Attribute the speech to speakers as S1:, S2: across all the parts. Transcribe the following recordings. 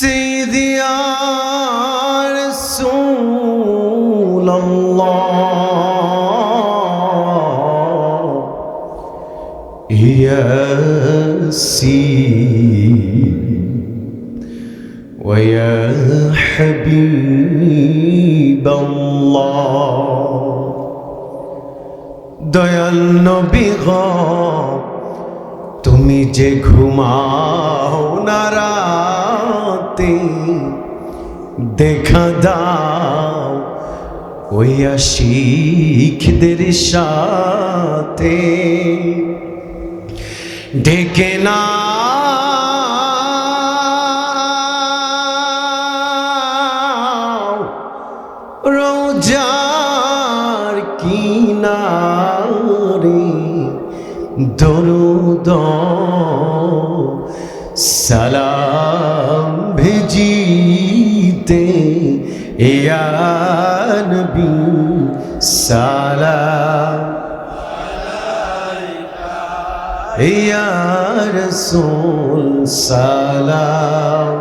S1: سيدي يا رسول الله يا سيدي ويا حبيب الله দয়াল নবী গো তুমি যে ঘুমাও না রাতে দেখা দাও ওই শিখদের সাথে। ডেকে না রোজার দরুদ সালাম। ইয়া নবী সালাম। ইয়া রাসূল সালাম।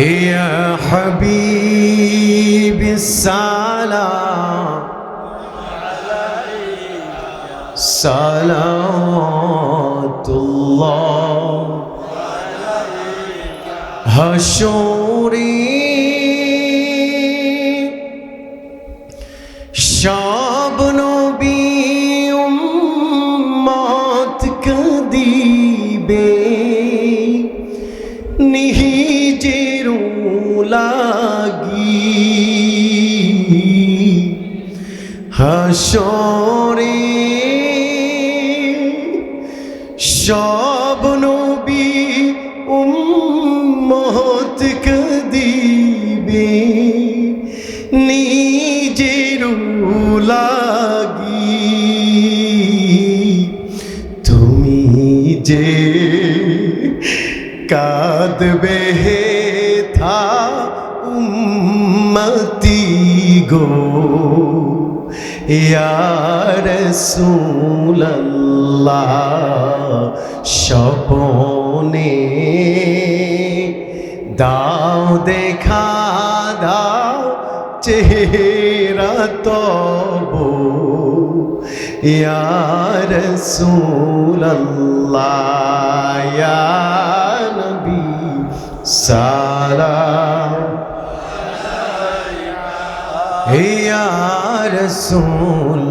S1: ইয়া হাবিব সালাম। সালাম। হাসুরি। সব নবী উম্মত কদিবে। নিহিজের লাগি। হাসরে। সব নিজের লাগি তুমি যে কাঁদবে হে থা উম্মতি গো ইয়ার সুল্লাহ স্বপনে দাও দেখা, দাও চেহারা তব ইয়ার সুল্লাহ সারা নবী সালাম ইয়া রসুল